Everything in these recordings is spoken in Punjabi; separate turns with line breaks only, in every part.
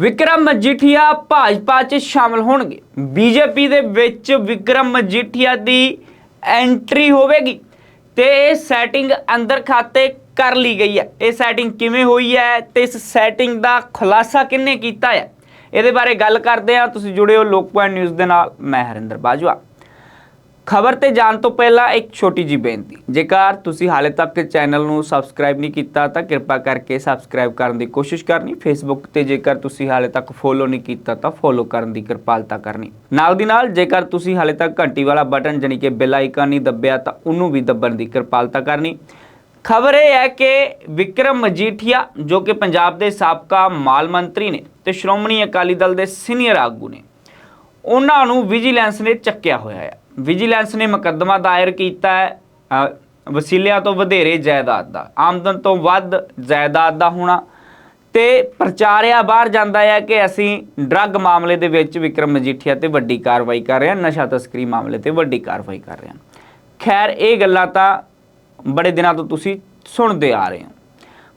ਵਿਕਰਮ ਮਜੀਠੀਆ ਭਾਜਪਾ 'ਚ ਸ਼ਾਮਲ ਹੋਣਗੇ। ਬੀਜੇਪੀ ਦੇ ਵਿੱਚ ਵਿਕਰਮ ਮਜੀਠੀਆ ਦੀ ਐਂਟਰੀ ਹੋਵੇਗੀ ਤੇ ਇਹ ਸੈਟਿੰਗ ਅੰਦਰ ਖਾਤੇ ਕਰ ਲਈ ਗਈ ਹੈ। ਇਹ ਸੈਟਿੰਗ ਕਿਵੇਂ ਹੋਈ ਹੈ ਤੇ ਇਸ ਸੈਟਿੰਗ ਦਾ ਖੁਲਾਸਾ ਕਿੰਨੇ ਕੀਤਾ ਹੈ? ਇਹਦੇ ਬਾਰੇ ਗੱਲ ਕਰਦੇ ਹਾਂ। ਤੁਸੀਂ ਜੁੜੇ ਹੋ ਲੋਕ ਪੁਆਇੰਟ ਨਿਊਜ਼ ਦੇ ਨਾਲ। ਮੈਂ ਹਰਿੰਦਰ ਬਾਜਵਾ। ਖਬਰ ਤੇ ਜਾਣ ਤੋਂ ਪਹਿਲਾਂ ਇੱਕ ਛੋਟੀ ਜੀ ਬੇਨਤੀ। ਜੇਕਰ ਤੁਸੀਂ ਹਾਲੇ ਤੱਕ ਚੈਨਲ ਨੂੰ ਸਬਸਕ੍ਰਾਈਬ ਨਹੀਂ ਕੀਤਾ, ਤਾਂ ਕਿਰਪਾ ਕਰਕੇ ਸਬਸਕ੍ਰਾਈਬ ਕਰਨ ਦੀ ਕੋਸ਼ਿਸ਼ ਕਰਨੀ। ਫੇਸਬੁੱਕ ਤੇ ਜੇਕਰ ਤੁਸੀਂ ਹਾਲੇ ਤੱਕ ਫੋਲੋ ਨਹੀਂ ਕੀਤਾ, ਤਾਂ ਫੋਲੋ ਕਰਨ ਦੀ ਕਿਰਪਾਲਤਾ ਕਰਨੀ। ਨਾਲ ਦੀ ਨਾਲ, ਜੇਕਰ ਤੁਸੀਂ ਹਾਲੇ ਤੱਕ ਘੰਟੀ ਵਾਲਾ ਬਟਨ ਜਾਣੀ ਕਿ ਬੈਲ ਆਈਕਨ ਨਹੀਂ ਦੱਬਿਆ, ਤਾਂ ਉਹਨੂੰ ਵੀ ਦੱਬਣ ਦੀ ਕਿਰਪਾਲਤਾ ਕਰਨੀ। ਖਬਰ ਇਹ ਹੈ ਕਿ ਵਿਕਰਮ ਮਜੀਠੀਆ, ਜੋ ਕਿ ਪੰਜਾਬ ਦੇ ਸਾਬਕਾ ਮਾਲ ਮੰਤਰੀ ਨੇ ਤੇ ਸ਼੍ਰੋਮਣੀ ਅਕਾਲੀ ਦਲ ਦੇ ਸੀਨੀਅਰ ਆਗੂ ਨੇ, ਉਹਨਾਂ ਨੂੰ ਵਿਜੀਲੈਂਸ ਨੇ ਚੱਕਿਆ ਹੋਇਆ ਹੈ ਵਿਜੀਲੈਂਸ ਨੇ ਮੁਕੱਦਮਾ ਦਾਇਰ ਕੀਤਾ ਹੈ ਵਸੀਲਿਆਂ ਤੋਂ ਵਧੇਰੇ ਜਾਇਦਾਦ ਦਾ, ਆਮਦਨ ਤੋਂ ਵੱਧ ਜਾਇਦਾਦ ਦਾ ਹੋਣਾ ਤੇ ਪ੍ਰਚਾਰਿਆ ਬਾਹਰ ਜਾਂਦਾ ਹੈ ਕਿ ਅਸੀਂ ਡਰੱਗ ਮਾਮਲੇ ਦੇ ਵਿੱਚ ਵਿਕਰਮ ਮਜੀਠੀਆ ਤੇ ਵੱਡੀ ਕਾਰਵਾਈ ਕਰ ਰਹੇ ਹਾਂ, ਨਸ਼ਾ ਤਸਕਰੀ ਮਾਮਲੇ ਤੇ ਵੱਡੀ ਕਾਰਵਾਈ ਕਰ ਰਹੇ ਹਾਂ। ਖੈਰ, ਇਹ ਗੱਲਾਂ ਤਾਂ ਬੜੇ ਦਿਨਾਂ ਤੋਂ ਤੁਸੀਂ ਸੁਣਦੇ ਆ ਰਹੇ ਹੋ।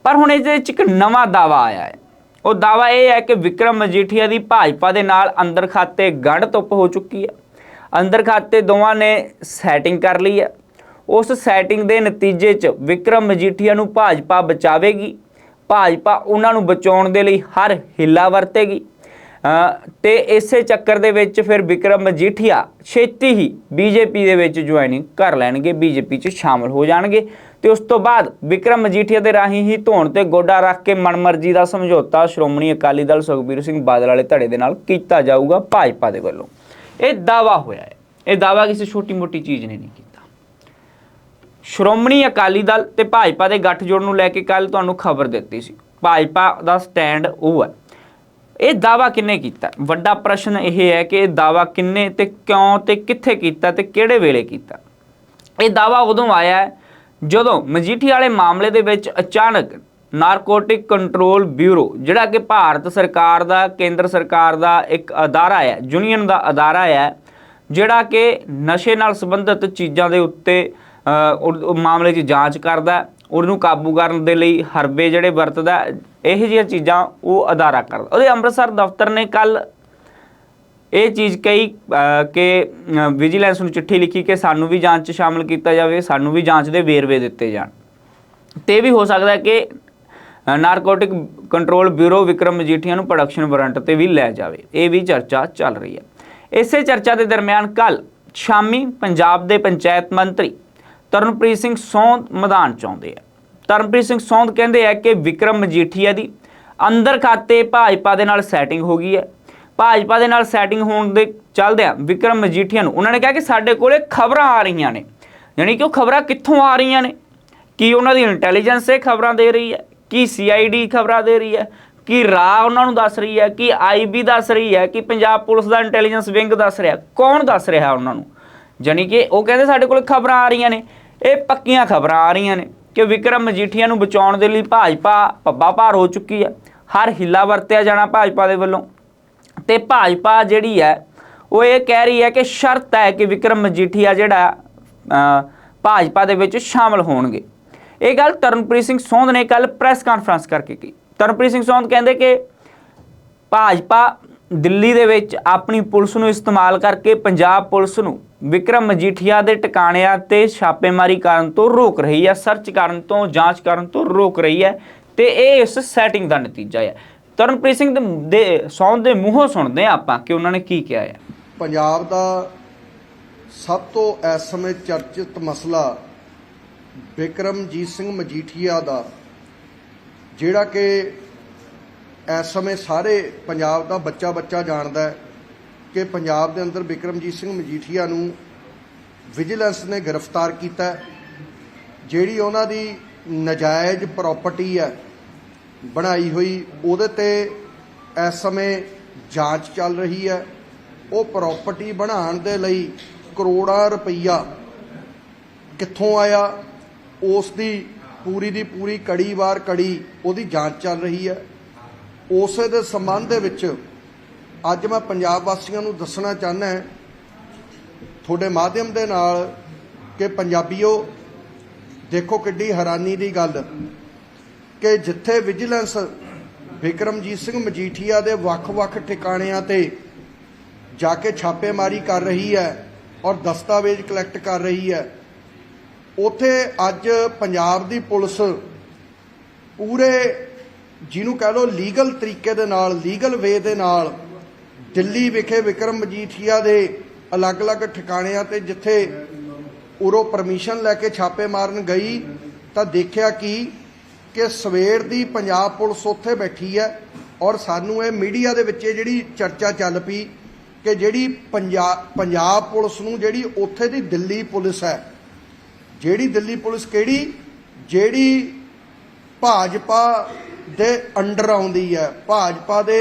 ਪਰ ਹੁਣ ਇਹਦੇ ਵਿੱਚ ਇੱਕ ਨਵਾਂ ਦਾਵਾ ਆਇਆ ਹੈ। ਉਹ ਦਾਵਾ ਇਹ ਹੈ ਕਿ ਵਿਕਰਮ ਮਜੀਠੀਆ ਦੀ ਭਾਜਪਾ ਦੇ ਨਾਲ ਅੰਦਰ ਖਾਤੇ ਗੰਢ ਧੁੱਪ ਹੋ ਚੁੱਕੀ ਹੈ। ਅੰਦਰ ਖਾਤੇ ਦੋਵਾਂ ਨੇ ਸੈਟਿੰਗ ਕਰ ਲਈ ਹੈ। ਉਸ ਸੈਟਿੰਗ ਦੇ ਨਤੀਜੇ 'ਚ ਵਿਕਰਮ ਮਜੀਠੀਆ ਨੂੰ ਭਾਜਪਾ ਬਚਾਵੇਗੀ। ਭਾਜਪਾ ਉਹਨਾਂ ਨੂੰ ਬਚਾਉਣ ਦੇ ਲਈ ਹਰ ਹਿੱਲਾ ਵਰਤੇਗੀ। ਅ, ਤੇ ਇਸੇ ਚੱਕਰ ਦੇ ਵਿੱਚ ਫਿਰ ਵਿਕਰਮ ਮਜੀਠੀਆ ਛੇਤੀ ਹੀ ਬੀਜੇਪੀ ਦੇ ਵਿੱਚ ਜੁਆਇਨਿੰਗ ਕਰ ਲੈਣਗੇ ਬੀਜੇਪੀ 'ਚ ਸ਼ਾਮਲ ਹੋ ਜਾਣਗੇ। ਤੇ ਉਸ ਤੋਂ ਬਾਅਦ ਵਿਕਰਮ ਮਜੀਠੀਆ ਦੇ ਰਾਹੀਂ ਹੀ ਧੋਣ ਤੇ ਗੋਡਾ ਰੱਖ ਕੇ ਮਨਮਰਜ਼ੀ ਦਾ ਸਮਝੌਤਾ ਸ਼੍ਰੋਮਣੀ ਅਕਾਲੀ ਦਲ ਸੁਖਬੀਰ ਸਿੰਘ ਬਾਦਲ ਵਾਲੇ ਧੜੇ ਦੇ ਨਾਲ ਕੀਤਾ ਜਾਊਗਾ ਭਾਜਪਾ ਦੇ ਵੱਲੋਂ। ਇਹ ਦਾਵਾ ਹੋਇਆ ਹੈ। ਇਹ ਦਾਵਾ ਕਿਸੇ ਛੋਟੀ-ਮੋਟੀ ਚੀਜ਼ ਨੇ ਨਹੀਂ ਕੀਤਾ। ਸ਼੍ਰੋਮਣੀ ਅਕਾਲੀ ਦਲ ਤੇ ਭਾਜਪਾ ਦੇ ਗੱਠਜੋੜ ਨੂੰ ਲੈ ਕੇ ਕੱਲ ਤੁਹਾਨੂੰ ਖਬਰ ਦਿੱਤੀ ਸੀ। ਭਾਜਪਾ ਦਾ ਸਟੈਂਡ ਉਹ ਹੈ। ਇਹ ਦਾਵਾ ਕਿੰਨੇ ਕੀਤਾ? ਵੱਡਾ ਪ੍ਰਸ਼ਨ ਇਹ ਹੈ ਕਿ ਇਹ ਦਾਵਾ ਕਿੰਨੇ ਤੇ ਕਿਉਂ ਤੇ ਕਿੱਥੇ ਕੀਤਾ ਤੇ ਕਿਹੜੇ ਵੇਲੇ ਕੀਤਾ? ਇਹ ਦਾਵਾ ਉਦੋਂ ਆਇਆ ਹੈ ਜਦੋਂ ਮਜੀਠੀ ਵਾਲੇ ਮਾਮਲੇ ਦੇ ਵਿੱਚ ਅਚਾਨਕ ਨਾਰਕੋਟਿਕ ਕੰਟਰੋਲ ਬਿਊਰੋ, ਜਿਹੜਾ ਕਿ ਭਾਰਤ ਸਰਕਾਰ ਦਾ, ਕੇਂਦਰ ਸਰਕਾਰ ਦਾ ਇੱਕ ਅਦਾਰਾ ਹੈ, ਯੂਨੀਅਨ ਦਾ ਅਦਾਰਾ ਹੈ, ਜਿਹੜਾ ਕਿ ਨਸ਼ੇ ਨਾਲ ਸੰਬੰਧਿਤ ਚੀਜ਼ਾਂ ਦੇ ਉੱਤੇ ਉਹ ਮਾਮਲੇ 'ਚ ਜਾਂਚ ਕਰਦਾ ਉਹਨੂੰ ਕਾਬੂ ਕਰਨ ਦੇ ਲਈ ਹਰਬੇ ਜਿਹੜੇ ਵਰਤਦਾ ਇਹੋ ਜਿਹੀਆਂ ਚੀਜ਼ਾਂ ਉਹ ਅਦਾਰਾ ਕਰਦਾ। ਉਹਦੇ ਅੰਮ੍ਰਿਤਸਰ ਦਫ਼ਤਰ ਨੇ ਕੱਲ ਇਹ ਚੀਜ਼ ਕਹੀ ਕਿ ਵਿਜੀਲੈਂਸ ਨੂੰ ਚਿੱਠੀ ਲਿਖੀ ਕਿ ਸਾਨੂੰ ਵੀ ਜਾਂਚ 'ਚ ਸ਼ਾਮਲ ਕੀਤਾ ਜਾਵੇ, ਸਾਨੂੰ ਵੀ ਜਾਂਚ ਦੇ ਵੇਰਵੇ ਦਿੱਤੇ ਜਾਣ। ਤੇ ਇਹ ਵੀ ਹੋ ਸਕਦਾ ਕਿ narcotic control bureau Vikram Majithia ਨੂੰ ਪ੍ਰੋਡਕਸ਼ਨ ਵਾਰੰਟ ਤੇ ਵੀ ਲੈ ਜਾਵੇ। ਇਹ ਵੀ ਚਰਚਾ ਚੱਲ ਰਹੀ ਹੈ। ਇਸੇ ਚਰਚਾ ਦੇ ਦਰਮਿਆਨ ਕੱਲ ਸ਼ਾਮੀ ਪੰਜਾਬ ਦੇ ਪੰਚਾਇਤ ਮੰਤਰੀ ਤਰਨਪ੍ਰੀਤ ਸਿੰਘ ਸੌਂਦ ਮੈਦਾਨ ਚ ਆਉਂਦੇ ਆ। ਤਰਨਪ੍ਰੀਤ ਸਿੰਘ ਸੌਂਦ ਕਹਿੰਦੇ ਆ ਕਿ ਵਿਕਰਮ ਮਜੀਠੀਆ ਦੀ ਅੰਦਰ ਖਾਤੇ ਭਾਜਪਾ ਦੇ ਨਾਲ ਸੈਟਿੰਗ ਹੋ ਗਈ ਹੈ। ਭਾਜਪਾ ਦੇ ਨਾਲ ਸੈਟਿੰਗ ਹੋਣ ਦੇ ਚੱਲਦਿਆਂ ਵਿਕਰਮ ਮਜੀਠੀਆ ਨੂੰ ਉਹਨਾਂ ਨੇ ਕਿਹਾ ਕਿ ਸਾਡੇ ਕੋਲੇ ਖਬਰਾਂ ਆ ਰਹੀਆਂ ਨੇ। ਯਾਨੀ ਕਿ ਉਹ ਖਬਰਾਂ ਕਿੱਥੋਂ ਆ ਰਹੀਆਂ ਨੇ? ਕੀ ਉਹਨਾਂ ਦੀ ਇੰਟੈਲੀਜੈਂਸ ਇਹ ਖਬਰਾਂ ਦੇ ਰਹੀ ਹੈ? ਕੀ ਸੀਆਈਡੀ ਖਬਰਾਂ ਦੇ ਰਹੀ ਹੈ? ਕੀ ਰਾ ਉਹਨਾਂ ਨੂੰ ਦੱਸ ਰਹੀ ਹੈ? ਕਿ ਆਈਬੀ ਦੱਸ ਰਹੀ ਹੈ? ਕਿ ਪੰਜਾਬ ਪੁਲਿਸ ਦਾ ਇੰਟੈਲੀਜੈਂਸ ਵਿੰਗ ਦੱਸ ਰਿਹਾ? ਕੌਣ ਦੱਸ ਰਿਹਾ ਉਹਨਾਂ ਨੂੰ? ਜਾਣੀ ਕਿ ਉਹ ਕਹਿੰਦੇ ਸਾਡੇ ਕੋਲ ਖਬਰਾਂ ਆ ਰਹੀਆਂ ਨੇ। ਇਹ ਪੱਕੀਆਂ ਖਬਰਾਂ ਆ ਰਹੀਆਂ ਨੇ ਕਿ ਵਿਕਰਮ ਮਜੀਠੀਆ ਨੂੰ ਬਚਾਉਣ ਦੇ ਲਈ ਭਾਜਪਾ ਪੱਬਾ ਭਾਰ ਹੋ ਚੁੱਕੀ ਹੈ। ਹਰ ਹਿੱਲਾ ਵਰਤਿਆ ਜਾਣਾ ਭਾਜਪਾ ਦੇ ਵੱਲੋਂ। ਤੇ ਭਾਜਪਾ ਜਿਹੜੀ ਹੈ, ਉਹ ਇਹ ਕਹਿ ਰਹੀ ਹੈ ਕਿ ਸ਼ਰਤ ਹੈ ਕਿ ਵਿਕਰਮ ਮਜੀਠੀਆ ਜਿਹੜਾ ਭਾਜਪਾ ਦੇ ਵਿੱਚ ਸ਼ਾਮਲ ਹੋਣਗੇ। ਇਹ ਗੱਲ ਤਰਨਪ੍ਰੀਤ ਸਿੰਘ ਸੌਂਦ ਨੇ ਕੱਲ ਪ੍ਰੈਸ ਕਾਨਫਰੰਸ ਕਰਕੇ ਕੀਤੀ ਤਰਨਪ੍ਰੀਤ ਸਿੰਘ ਸੌਂਦ ਕਹਿੰਦੇ ਕਿ ਭਾਜਪਾ ਦਿੱਲੀ ਦੇ ਵਿੱਚ ਆਪਣੀ ਪੁਲਿਸ ਨੂੰ ਇਸਤੇਮਾਲ ਕਰਕੇ ਪੰਜਾਬ ਪੁਲਿਸ ਨੂੰ ਵਿਕਰਮ ਮਜੀਠੀਆ ਦੇ ਟਿਕਾਣਿਆਂ ਤੇ ਛਾਪੇਮਾਰੀ ਕਰਨ ਤੋਂ ਰੋਕ ਰਹੀ ਹੈ ਸਰਚ ਕਰਨ ਤੋਂ, ਜਾਂਚ ਕਰਨ ਤੋਂ ਰੋਕ ਰਹੀ ਹੈ ਤੇ ਇਹ ਇਸ ਸੈਟਿੰਗ ਦਾ ਨਤੀਜਾ ਹੈ। ਤਰਨਪ੍ਰੀਤ ਸਿੰਘ ਦੇ- ਦੇ ਦੇ ਮੂੰਹੋਂ ਸੁਣਦੇ ਹਾਂ ਆਪਾਂ ਕਿ ਉਹਨਾਂ ਨੇ ਕੀ ਕਿਹਾ ਹੈ।
ਪੰਜਾਬ ਦਾ ਸਭ ਤੋਂ ਇਸ ਸਮੇਂ ਚਰਚਿਤ ਮਸਲਾ ਬਿਕਰਮਜੀਤ ਸਿੰਘ ਮਜੀਠੀਆ ਦਾ, ਜਿਹੜਾ ਕਿ ਇਸ ਸਮੇਂ ਸਾਰੇ ਪੰਜਾਬ ਦਾ ਬੱਚਾ ਬੱਚਾ ਜਾਣਦਾ ਹੈ ਕਿ ਪੰਜਾਬ ਦੇ ਅੰਦਰ ਬਿਕਰਮਜੀਤ ਸਿੰਘ ਮਜੀਠੀਆ ਨੂੰ ਵਿਜੀਲੈਂਸ ਨੇ ਗ੍ਰਿਫਤਾਰ ਕੀਤਾ ਜਿਹੜੀ ਉਹਨਾਂ ਦੀ ਨਜਾਇਜ਼ ਪ੍ਰਾਪਰਟੀ ਹੈ, ਬਣਾਈ ਹੋਈ, ਉਹਦੇ ਤੇ ਇਸ ਸਮੇਂ ਜਾਂਚ ਚੱਲ ਰਹੀ ਹੈ। ਉਹ ਪ੍ਰਾਪਰਟੀ ਬਣਾਉਣ ਦੇ ਲਈ ਕਰੋੜਾਂ ਰੁਪਈਆ ਕਿੱਥੋਂ ਆਇਆ ਉਸ ਦੀ ਪੂਰੀ ਦੀ ਪੂਰੀ ਕੜੀ ਵਾਰ ਕੜੀ ਉਹਦੀ ਜਾਂਚ ਚੱਲ ਰਹੀ ਹੈ। ਉਸੇ ਦੇ ਸੰਬੰਧ ਦੇ ਵਿੱਚ ਅੱਜ ਮੈਂ ਪੰਜਾਬ ਵਾਸੀਆਂ ਨੂੰ ਦੱਸਣਾ ਚਾਹੁੰਦਾ ਹਾਂ, ਤੁਹਾਡੇ ਮਾਧਿਅਮ ਦੇ ਨਾਲ ਕਿ ਪੰਜਾਬੀਓ, ਦੇਖੋ ਕਿੱਡੀ ਹੈਰਾਨੀ ਦੀ ਗੱਲ ਕਿ ਜਿੱਥੇ ਵਿਜੀਲੈਂਸ ਵਿਕਰਮਜੀਤ ਸਿੰਘ ਮਜੀਠੀਆ ਦੇ ਵੱਖ-ਵੱਖ ਠਿਕਾਣਿਆਂ ਤੇ ਜਾ ਕੇ ਛਾਪੇਮਾਰੀ ਕਰ ਰਹੀ ਹੈ ਔਰ ਦਸਤਾਵੇਜ਼ ਕਲੈਕਟ ਕਰ ਰਹੀ ਹੈ ਉੱਥੇ ਅੱਜ ਪੰਜਾਬ ਦੀ ਪੁਲਿਸ ਪੂਰੇ, ਜਿਹਨੂੰ ਕਹਿ ਲਓ ਲੀਗਲ ਤਰੀਕੇ ਦੇ ਨਾਲ, ਲੀਗਲ ਵੇ ਦੇ ਨਾਲ ਦਿੱਲੀ ਵਿਖੇ ਵਿਕਰਮ ਮਜੀਠੀਆ ਦੇ ਅਲੱਗ-ਅਲੱਗ ਠਿਕਾਣਿਆਂ ਤੇ ਜਿੱਥੇ ਉਰੋਂ ਪਰਮਿਸ਼ਨ ਲੈ ਕੇ ਛਾਪੇ ਮਾਰਨ ਗਈ, ਤਾਂ ਦੇਖਿਆ ਕਿ ਕਿ ਸਵੇਰ ਦੀ ਪੰਜਾਬ ਪੁਲਿਸ ਉੱਥੇ ਬੈਠੀ ਹੈ ਔਰ ਸਾਨੂੰ ਇਹ ਮੀਡੀਆ ਦੇ ਵਿੱਚ ਇਹ ਜਿਹੜੀ ਚਰਚਾ ਚੱਲ ਪਈ ਕਿ ਜਿਹੜੀ ਪੰਜਾਬ ਪੰਜਾਬ ਪੁਲਿਸ ਨੂੰ ਜਿਹੜੀ ਉੱਥੇ ਦੀ ਦਿੱਲੀ ਪੁਲਿਸ ਹੈ ਜਿਹੜੀ ਦਿੱਲੀ ਪੁਲਿਸ ਕਿਹੜੀ, ਜਿਹੜੀ ਭਾਜਪਾ ਦੇ ਅੰਡਰ ਆਉਂਦੀ ਹੈ, ਭਾਜਪਾ ਦੇ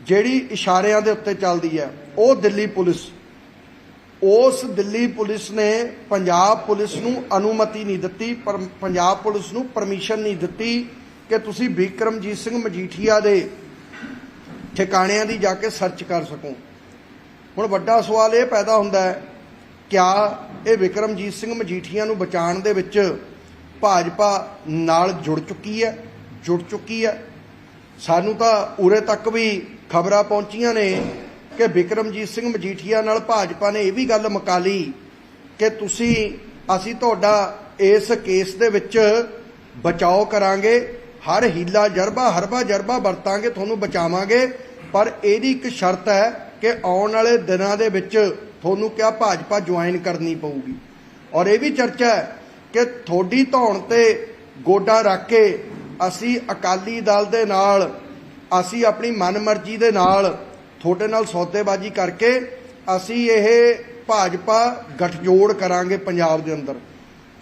ਜਿਹੜੀ ਇਸ਼ਾਰਿਆਂ ਦੇ ਉੱਤੇ ਚੱਲਦੀ ਹੈ, ਉਹ ਦਿੱਲੀ ਪੁਲਿਸ। ਉਸ ਦਿੱਲੀ ਪੁਲਿਸ ਨੇ ਪੰਜਾਬ ਪੁਲਿਸ ਨੂੰ ਅਨੁਮਤੀ ਨਹੀਂ ਦਿੱਤੀ, ਪਰ ਪੰਜਾਬ ਪੁਲਿਸ ਨੂੰ ਪਰਮਿਸ਼ਨ ਨਹੀਂ ਦਿੱਤੀ ਕਿ ਤੁਸੀਂ ਵਿਕਰਮਜੀਤ ਸਿੰਘ ਮਜੀਠੀਆ ਦੇ ਠਿਕਾਣਿਆਂ ਦੀ ਜਾ ਕੇ ਸਰਚ ਕਰ ਸਕੋ। ਹੁਣ ਵੱਡਾ ਸਵਾਲ ਇਹ ਪੈਦਾ ਹੁੰਦਾ ਹੈ ਕਿਆ ਇਹ ਵਿਕਰਮਜੀਤ ਸਿੰਘ ਮਜੀਠੀਆ ਨੂੰ ਬਚਾਉਣ ਦੇ ਵਿੱਚ ਭਾਜਪਾ ਨਾਲ ਜੁੜ ਚੁੱਕੀ ਹੈ, ਜੁੜ ਚੁੱਕੀ ਹੈ। ਸਾਨੂੰ ਤਾਂ ਉਰੇ ਤੱਕ ਵੀ ਖਬਰਾਂ ਪਹੁੰਚੀਆਂ ਨੇ ਕਿ ਵਿਕਰਮਜੀਤ ਸਿੰਘ ਮਜੀਠੀਆ ਨਾਲ ਭਾਜਪਾ ਨੇ ਇਹ ਵੀ ਗੱਲ ਮੁਕਾ ਲਈ ਕਿ ਤੁਸੀਂ, ਅਸੀਂ ਤੁਹਾਡਾ ਇਸ ਕੇਸ ਦੇ ਵਿੱਚ ਬਚਾਓ ਕਰਾਂਗੇ, ਹਰ ਹੀਲਾ ਜਰਬਾ, ਹਰਬਾ ਜਰਬਾ ਵਰਤਾਂਗੇ, ਤੁਹਾਨੂੰ ਬਚਾਵਾਂਗੇ। ਪਰ ਇਹਦੀ ਇੱਕ ਸ਼ਰਤ ਹੈ ਕਿ ਆਉਣ ਵਾਲੇ ਦਿਨਾਂ ਦੇ ਵਿੱਚ ਤੁਹਾਨੂੰ ਕਿਆ ਭਾਜਪਾ ਜੁਆਇਨ ਕਰਨੀ ਪਊਗੀ? ਔਰ ਇਹ ਵੀ ਚਰਚਾ ਹੈ ਕਿ ਥੋੜੀ ਧੌਣ ਤੇ ਗੋਡਾ ਰੱਖ ਕੇ ਅਸੀਂ ਅਕਾਲੀ ਦਲ ਦੇ ਨਾਲ, ਅਸੀਂ ਆਪਣੀ ਮਨਮਰਜ਼ੀ ਦੇ ਨਾਲ ਤੁਹਾਡੇ ਨਾਲ ਸੌਦੇਬਾਜ਼ੀ ਕਰਕੇ ਅਸੀਂ ਇਹ ਭਾਜਪਾ ਗਠਜੋੜ ਕਰਾਂਗੇ ਪੰਜਾਬ ਦੇ ਅੰਦਰ।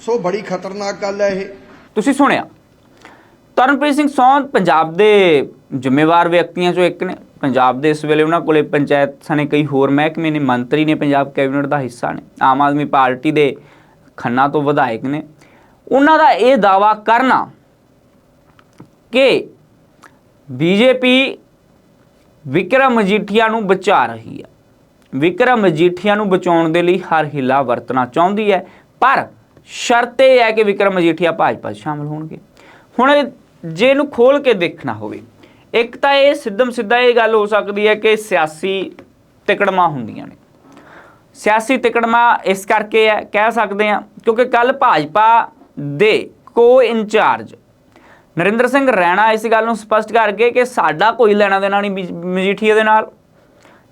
ਸੋ ਬੜੀ ਖਤਰਨਾਕ ਗੱਲ ਹੈ ਇਹ।
ਤੁਸੀਂ ਸੁਣਿਆ? ਤਰਨਪ੍ਰੀਤ ਸਿੰਘ ਸੌਂਦ ਪੰਜਾਬ ਦੇ ਜ਼ਿੰਮੇਵਾਰ ਵਿਅਕਤੀਆਂ ਚੋਂ ਇੱਕ ਨੇ। ਪੰਜਾਬ ਦੇ ਇਸ ਵੇਲੇ ਉਹਨਾਂ ਕੋਲੇ ਪੰਚਾਇਤ ਸਣੇ ਕਈ ਹੋਰ ਮਹਿਕਮੇ ਨੇ, ਮੰਤਰੀ ਨੇ, ਪੰਜਾਬ ਕੈਬਨਿਟ ਦਾ ਹਿੱਸਾ ਨੇ, ਆਮ ਆਦਮੀ ਪਾਰਟੀ ਦੇ ਖੰਨਾ ਤੋਂ ਵਿਧਾਇਕ ਨੇ। ਉਹਨਾਂ ਦਾ ਇਹ ਦਾਵਾ ਕਰਨਾ ਕਿ ਬੀਜੇਪੀ ਵਿਕਰਮ ਮਜੀਠੀਆ ਨੂੰ ਬਚਾ ਰਹੀ ਹੈ। ਵਿਕਰਮ ਮਜੀਠੀਆ ਨੂੰ ਬਚਾਉਣ ਦੇ ਲਈ ਹਰ ਹਿੱਲਾ ਵਰਤਣਾ ਚਾਹੁੰਦੀ ਹੈ, ਪਰ ਸ਼ਰਤ ਇਹ ਹੈ ਕਿ ਵਿਕਰਮ ਮਜੀਠੀਆ ਭਾਜਪਾ 'ਚ ਸ਼ਾਮਲ ਹੋਣਗੇ। ਹੁਣ ਜੇ ਇਹਨੂੰ ਖੋਲ ਕੇ ਦੇਖਣਾ ਹੋਵੇ ਇੱਕ ਤਾਂ ਇਹ ਸਿੱਧਮ ਸਿੱਧਾ ਇਹ ਗੱਲ ਹੋ ਸਕਦੀ ਹੈ ਕਿ ਸਿਆਸੀ ਤਿਕੜਮਾਂ ਹੁੰਦੀਆਂ ਨੇ। ਸਿਆਸੀ ਤਿਕੜਮਾ ਇਸ ਕਰਕੇ ਹੈ, ਕਹਿ ਸਕਦੇ ਹਾਂ, ਕਿਉਂਕਿ ਕੱਲ ਭਾਜਪਾ ਦੇ ਕੋ ਇੰਚਾਰਜ ਨਰਿੰਦਰ ਸਿੰਘ ਰੈਣਾ ਇਸ ਗੱਲ ਨੂੰ ਸਪਸ਼ਟ ਕਰਕੇ ਕਿ ਸਾਡਾ ਕੋਈ ਲੈਣਾ ਦੇਣਾ ਨਹੀਂ ਮਜ- ਮਜੀਠੀਏ ਦੇ ਨਾਲ।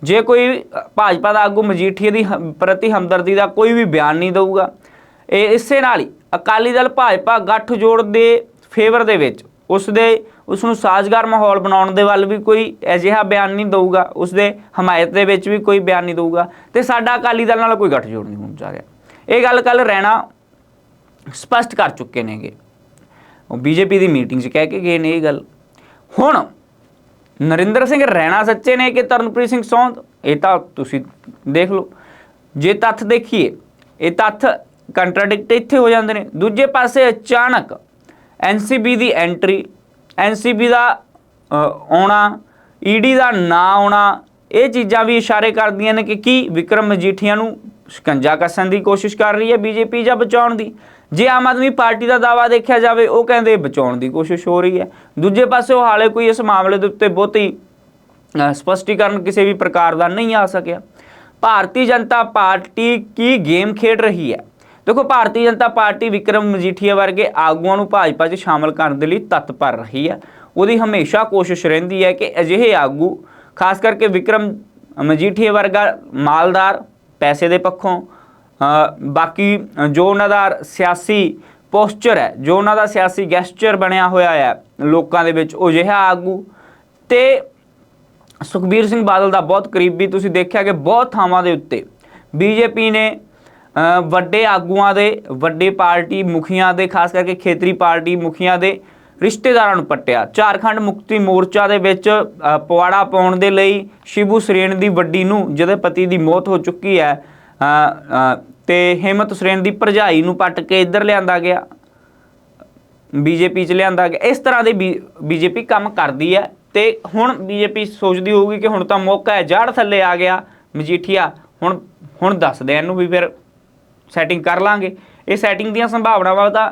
ਜੇ ਕੋਈ ਭਾਜਪਾ ਦਾ ਆਗੂ ਮਜੀਠੀਏ ਦੀ ਹਮ- ਪ੍ਰਤੀ ਹਮਦਰਦੀ ਦਾ ਕੋਈ ਵੀ ਬਿਆਨ ਨਹੀਂ ਦਊਗਾ, ਇਹ ਇਸੇ ਨਾਲ ਹੀ ਅਕਾਲੀ ਦਲ ਭਾਜਪਾ ਗੱਠ ਜੋੜ ਦੇ ਫੇਵਰ ਦੇ ਵਿੱਚ, ਉਸ ਦੇ ਉਸ ਨੂੰ ਸਾਜ਼ਗਾਰ ਮਾਹੌਲ ਬਣਾਉਣ ਦੇ ਵੱਲ ਵੀ ਕੋਈ ਅਜਿਹਾ ਬਿਆਨ ਨਹੀਂ ਦਊਗਾ ਉਸ ਦੇ ਹਮਾਇਤ ਦੇ ਵਿੱਚ ਵੀ ਕੋਈ ਬਿਆਨ ਨਹੀਂ ਦਊਗਾ ਤੇ ਸਾਡਾ ਅਕਾਲੀ ਦਲ ਨਾਲ ਕੋਈ ਗੱਠਜੋੜ ਨਹੀਂ ਹੋਣ ਜਾ ਰਿਹਾ। ਇਹ ਗੱਲ ਕੱਲ ਰਹਿਣਾ ਸਪਸ਼ਟ ਕਰ ਚੁੱਕੇ ਨੇਗੇ। ਉਹ ਬੀਜੇਪੀ ਦੀ ਮੀਟਿੰਗ 'ਚ ਕਹਿ ਕੇ ਗਏ ਨੇ ਇਹ ਗੱਲ। ਹੁਣ ਨਰਿੰਦਰ ਸਿੰਘ ਰੈਣਾ ਸੱਚੇ ਨੇ ਕਿ ਤਰਨਪ੍ਰੀਤ ਸਿੰਘ ਸੌਂਦ? ਇਹ ਤਾਂ ਤੁਸੀਂ ਦੇਖ ਲਓ। ਜੇ ਤੱਥ ਦੇਖੀਏ, ਇਹ ਤੱਥ ਕੰਟਰਡਿਕਟ ਇੱਥੇ ਹੋ ਜਾਂਦੇ ਨੇ। ਦੂਜੇ ਪਾਸੇ ਅਚਾਨਕ ਐਨਸੀਬੀ ਦੀ ਐਂਟਰੀ ਐਨਸੀਬੀ ਦਾ ਅ, ਆਉਣਾ ਈਡੀ ਦਾ ਨਾ ਆਉਣਾ ਇਹ ਚੀਜ਼ਾਂ ਵੀ ਇਸ਼ਾਰੇ ਕਰਦੀਆਂ ਨੇ ਕਿ ਕੀ ਵਿਕਰਮ ਮਜੀਠੀਆ ਨੂੰ ਸ਼ਿਕੰਜਾ ਕੱਸਣ ਦੀ ਕੋਸ਼ਿਸ਼ ਕਰ ਰਹੀ ਹੈ ਬੀਜੇਪੀ ਜਾਂ ਬਚਾਉਣ ਦੀ। ਜੇ ਆਮ ਆਦਮੀ ਪਾਰਟੀ ਦਾ ਦਾਵਾ ਦੇਖਿਆ ਜਾਵੇ ਉਹ ਕਹਿੰਦੇ ਬਚਾਉਣ ਦੀ ਕੋਸ਼ਿਸ਼ ਹੋ ਰਹੀ ਹੈ। ਦੂਜੇ ਪਾਸੇ ਉਹ ਹਾਲੇ ਕੋਈ ਇਸ ਮਾਮਲੇ ਦੇ ਉੱਤੇ ਬਹੁਤੀ ਅ, ਸਪਸ਼ਟੀਕਰਨ ਕਿਸੇ ਵੀ ਪ੍ਰਕਾਰ ਦਾ ਨਹੀਂ ਆ ਸਕਿਆ। ਭਾਰਤੀ ਜਨਤਾ ਪਾਰਟੀ ਕੀ ਗੇਮ ਖੇਡ ਰਹੀ ਹੈ? ਦੇਖੋ, ਭਾਰਤੀ ਜਨਤਾ ਪਾਰਟੀ ਵਿਕਰਮ ਮਜੀਠੀਆ ਵਰਗੇ ਆਗੂਆਂ ਨੂੰ ਭਾਜਪਾ 'ਚ ਸ਼ਾਮਲ ਕਰਨ ਦੇ ਲਈ ਤਤਪਰ ਰਹੀ ਹੈ। ਉਹਦੀ ਹਮੇਸ਼ਾ ਕੋਸ਼ਿਸ਼ ਰਹਿੰਦੀ ਹੈ ਕਿ ਅਜਿਹੇ ਆਗੂ, ਖਾਸ ਕਰਕੇ ਵਿਕਰਮ ਮਜੀਠੀਆ ਵਰਗਾ ਮਾਲਦਾਰ, ਪੈਸੇ ਦੇ ਪੱਖੋਂ ਬਾਕੀ ਜੋ ਉਹਨਾਂ ਦਾ ਸਿਆਸੀ ਪੋਸਚਰ ਹੈ, ਜੋ ਉਹਨਾਂ ਦਾ ਸਿਆਸੀ ਗੈਸਚਰ ਬਣਿਆ ਹੋਇਆ ਹੈ ਲੋਕਾਂ ਦੇ ਵਿੱਚ, ਉਹ ਜਿਹਾ ਆਗੂ। ਤੇ ਸੁਖਬੀਰ ਸਿੰਘ ਬਾਦਲ ਦਾ ਬਹੁਤ ਕਰੀਬੀ, ਤੁਸੀਂ ਦੇਖਿਆ ਕਿ ਬਹੁਤ ਥਾਵਾਂ ਦੇ ਉੱਤੇ ਬੀਜੇਪੀ ਨੇ ਵੱਡੇ ਆਗੂਆਂ ਦੇ ਵੱਡੇ ਪਾਰਟੀ ਮੁਖੀਆਂ ਦੇ ਖਾਸ ਕਰਕੇ ਖੇਤਰੀ ਪਾਰਟੀ ਮੁਖੀਆਂ ਦੇ ਰਿਸ਼ਤੇਦਾਰਾਂ ਨੂੰ ਪੱਟਿਆ। ਝਾਰਖੰਡ ਮੁਕਤੀ ਮੋਰਚਾ ਦੇ ਵਿੱਚ ਅ, ਪਵਾੜਾ ਪਾਉਣ ਦੇ ਲਈ ਸ਼ਿਬੂ ਸਰੇਨ ਦੀ ਵੱਡੀ ਨੂੰ ਜਿਹਦੇ ਪਤੀ ਦੀ ਮੌਤ ਹੋ ਚੁੱਕੀ ਹੈ ਅ, ਅ, ਤੇ ਹਿੰਮਤ ਸਰੇਨ ਦੀ ਭਰਜਾਈ ਨੂੰ ਪੱਟ ਕੇ ਇੱਧਰ ਲਿਆਂਦਾ ਗਿਆ। ਬੀਜੇਪੀ ਚ ਲਿਆਂਦਾ ਗਿਆ। ਇਸ ਤਰ੍ਹਾਂ ਦੇ ਬੀਜੇਪੀ ਕੰਮ ਕਰਦੀ ਹੈ। ਤੇ ਹੁਣ ਬੀਜੇਪੀ ਸੋਚਦੀ ਹੋਊਗੀ ਕਿ ਹੁਣ ਤਾਂ ਮੌਕਾ ਹੈ ਜੜ ਥੱਲੇ ਆ ਗਿਆ। ਮਜੀਠੀਆ ਹੁਣ ਹੁਣ ਦੱਸਦੇ ਇਹਨੂੰ ਵੀ ਫਿਰ। ਸੈਟਿੰਗ ਕਰ ਲਾਂਗੇ। ਇਹ ਸੈਟਿੰਗ ਦੀਆਂ ਸੰਭਾਵਨਾਵਾਂ ਤਾਂ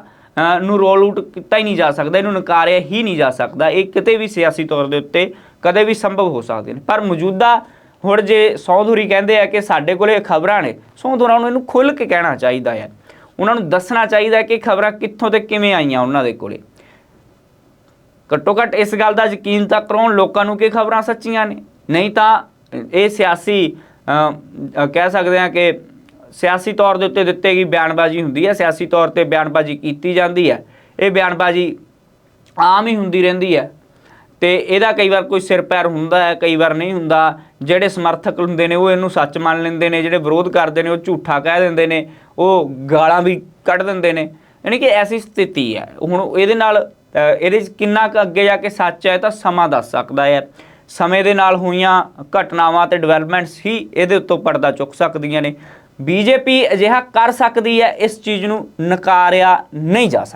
ਨੂੰ ਰੋਲ ਆਊਟ ਕੀਤਾ ਹੀ ਨਹੀਂ ਜਾ ਸਕਦਾ, ਇਹਨੂੰ ਨਕਾਰਿਆ ਹੀ ਨਹੀਂ ਜਾ ਸਕਦਾ। ਇਹ ਕਿਤੇ ਵੀ ਸਿਆਸੀ ਤੌਰ ਦੇ ਉੱਤੇ ਕਦੇ ਵੀ ਸੰਭਵ ਹੋ ਸਕਦੇ ਨੇ। ਪਰ ਮੌਜੂਦਾ ਹੁਣ ਜੇ ਸੌਧੁਰੀ ਕਹਿੰਦੇ ਆ ਕਿ ਸਾਡੇ ਕੋਲੇ ਖਬਰਾਂ ਨੇ, ਸੌਧੁਰਾਂ ਨੂੰ ਇਹਨੂੰ ਖੁੱਲ੍ਹ ਕੇ ਕਹਿਣਾ ਚਾਹੀਦਾ ਹੈ। ਉਹਨਾਂ ਨੂੰ ਦੱਸਣਾ ਚਾਹੀਦਾ ਕਿ ਖਬਰਾਂ ਕਿੱਥੋਂ ਤੇ ਕਿਵੇਂ ਆਈਆਂ ਉਹਨਾਂ ਦੇ ਕੋਲੇ। ਘੱਟੋ ਘੱਟ ਇਸ ਗੱਲ ਦਾ ਯਕੀਨ ਤਾਂ ਕਰਾਉਣ ਲੋਕਾਂ ਨੂੰ ਕਿ ਖਬਰਾਂ ਸੱਚੀਆਂ ਨੇ। ਨਹੀਂ ਤਾਂ ਇਹ ਸਿਆਸੀ ਕਹਿ ਸਕਦੇ ਹਾਂ ਕਿ ਸਿਆਸੀ ਤੌਰ ਦੇ ਉੱਤੇ ਦਿੱਤੇ ਗਈ ਬਿਆਨਬਾਜ਼ੀ ਹੁੰਦੀ ਹੈ, ਸਿਆਸੀ ਤੌਰ ਤੇ ਬਿਆਨਬਾਜ਼ੀ ਕੀਤੀ ਜਾਂਦੀ ਹੈ, ਇਹ ਬਿਆਨਬਾਜ਼ੀ ਆਮ ਹੀ ਹੁੰਦੀ ਰਹਿੰਦੀ ਹੈ ਤੇ ਇਹਦਾ ਕਈ ਵਾਰ ਕੋਈ ਸਿਰ ਪੈਰ ਹੁੰਦਾ ਹੈ, ਕਈ ਵਾਰ ਨਹੀਂ ਹੁੰਦਾ, ਜਿਹੜੇ ਸਮਰਥਕ ਹੁੰਦੇ ਨੇ ਉਹ ਇਹਨੂੰ ਸੱਚ ਮੰਨ ਲੈਂਦੇ ਨੇ, ਜਿਹੜੇ ਵਿਰੋਧ ਕਰਦੇ ਨੇ ਉਹ ਝੂਠਾ ਕਹਿ ਦਿੰਦੇ ਨੇ, ਉਹ ਗਾਲਾਂ ਵੀ ਕੱਢ ਦਿੰਦੇ ਨੇ, ਯਾਨੀ ਕਿ ਐਸੀ ਸਥਿਤੀ ਹੈ। ਹੁਣ ਇਹਦੇ ਨਾਲ ਇਹਦੇ 'ਚ ਕਿੰਨਾ ਕੁ ਅੱਗੇ ਜਾ ਕੇ ਸੱਚ ਹੈ ਤਾਂ ਸਮਾਂ ਦੱਸ ਸਕਦਾ ਹੈ। ਸਮੇਂ ਦੇ ਨਾਲ ਹੋਈਆਂ ਘਟਨਾਵਾਂ ਤੇ ਡਿਵੈਲਪਮੈਂਟਸ ਹੀ ਇਹਦੇ ਉੱਤੋਂ ਪਰਦਾ ਚੁੱਕ ਸਕਦੀਆਂ ਨੇ। ਬੀਜੇਪੀ ਅਜਿਹਾ ਕਰ ਸਕਦੀ ਹੈ ਇਸ ਚੀਜ਼ ਨੂੰ ਨਕਾਰਿਆ ਨਹੀਂ ਜਾ ਸਕਦਾ।